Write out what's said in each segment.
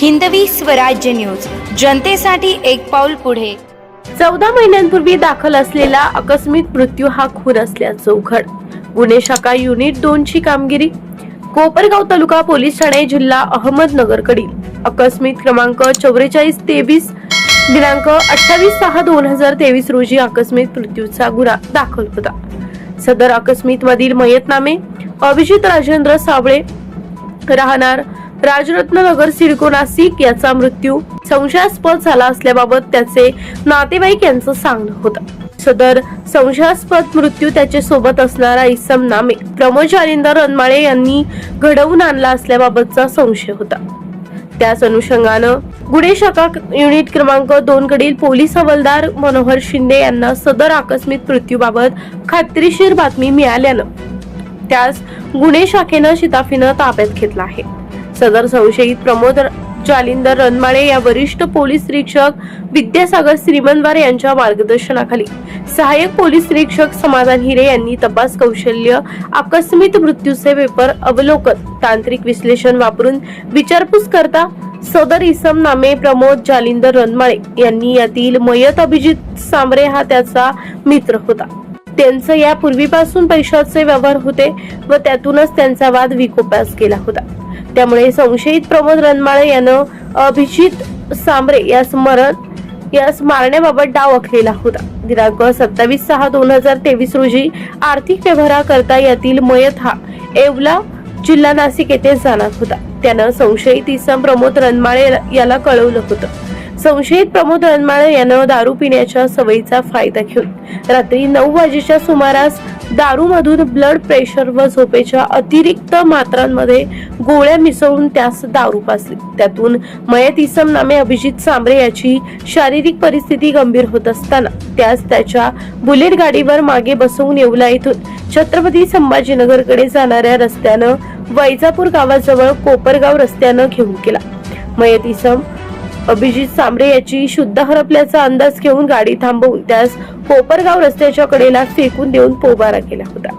Hindavi Swarajya news. जनतेसाठी एक पाऊल पुढे. चौदा महिन्यांपूर्वी दाखल असलेला आकस्मिक मृत्यू हा खून असल्याचं उघड. गुन्हे शाखा युनिट दोन ची कामगिरी. कोपरगाव तालुका पोलीस ठाणे जिल्हा अहमदनगरकडील. अकस्मित क्रमांक चौवेचाळीस तेवीस दिनांक अठ्ठावीस सहा दोन हजार तेवीस रोजी आकस्मिक मृत्यूचा गुन्हा दाखल होता. सदर आकस्मित मधील मयतनामे अभिजित राजेंद्र सावळे राहणार राजरत्न नगर सिडको नाशिक याचा मृत्यू संशयास्पद झाला असल्याबाबत त्याचे नातेवाईक यांचं सांगणं होतं. सदर संशयास्पद मृत्यू त्याच्या सोबत असणारा इसम नामे प्रमोद जालिंदर रनमाळे यांनी घडवून आणला असल्याबाबतचा संशय होता. त्याच अनुषंगानं गुन्हे शाखा युनिट क्रमांक दोन कडील पोलीस हवालदार मनोहर शिंदे यांना सदर आकस्मिक मृत्यूबाबत खात्रीशीर बातमी मिळाल्यानं त्यास गुन्हे शाखेनं शिताफीनं ताब्यात घेतला आहे. सदर संशयित प्रमोद जालिंदर रनमाळे या वरिष्ठ पोलीस निरीक्षक विद्यासागर श्रीमंतवार यांच्या मार्गदर्शनाखाली. सहाय्यक पोलीस निरीक्षक समाधान हिरे यांनी तपास कौशल्य आकस्मिक मृत्यूचे पेपर अवलोकन तांत्रिक विश्लेषण वापरून विचारपूस करता सदर इसम नामे प्रमोद जालिंदर रनमाळे यांनी यातील मयत अभिजित सांबरे हा त्याचा मित्र होता. त्यांचं या पूर्वीपासून पैशाचे व्यवहार होते व त्यातूनच त्यांचा वाद विकोपास केला होता. त्यामुळे संशयित प्रमोद रनमाळे यानं अभिजित सांबरे या स्मरण यास मारण्याबाबत डाव आखलेला होता. दिनांक सत्तावीस सहा दोन हजार तेवीस रोजी आर्थिक व्यवहाराकरता यातील मयत हा येवला जिल्हा नाशिक येथे जाणार होता. त्यानं संशयित इसम प्रमोद रनमाळे याला कळवलं होतं. संशयित प्रमोद रनमाळे यानं दारू पिण्याच्या सवयीचा फायदा घेऊन रात्री नऊ वाजेच्या सुमारास दारूमधून ब्लड प्रेशर व झोपेच्या अतिरिक्त मात्रांमध्ये गोळ्या मिसळून त्यास दारू पासली त्यातून मयत इसम नामे अभिजित सांबरे याची शारीरिक परिस्थिती गंभीर होत असताना त्यास त्याच्या बुलेट गाडीवर मागे बसवून येवला येथून छत्रपती संभाजीनगरकडे जाणाऱ्या रस्त्यानं वैजापूर गावाजवळ कोपरगाव रस्त्यानं घेऊन गेला. मयत इसम अभिजित सांबरे याची शुद्ध हरपल्याचा अंदाज घेऊन गाडी थांबवून त्यास कोपरगाव रस्त्याच्या कडेला फेकून देऊन पोबारा केला होता.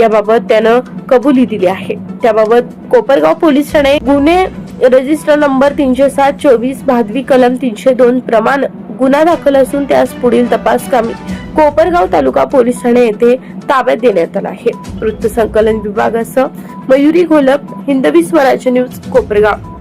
याबाबत त्यानं कबुली दिली आहे. त्याबाबत कोपरगाव पोलीस ठाणे गुन्हे रजिस्टर नंबर तीनशे सात चोवीस भादवी कलम तीनशे दोन प्रमाण गुन्हा दाखल असून त्यास पुढील तपास कामी कोपरगाव तालुका पोलीस ठाणे येथे ताब्यात देण्यात आला आहे. वृत्तसंकलन विभागासह मयुरी घोलप हिंदवी स्वराज्य न्यूज कोपरगाव.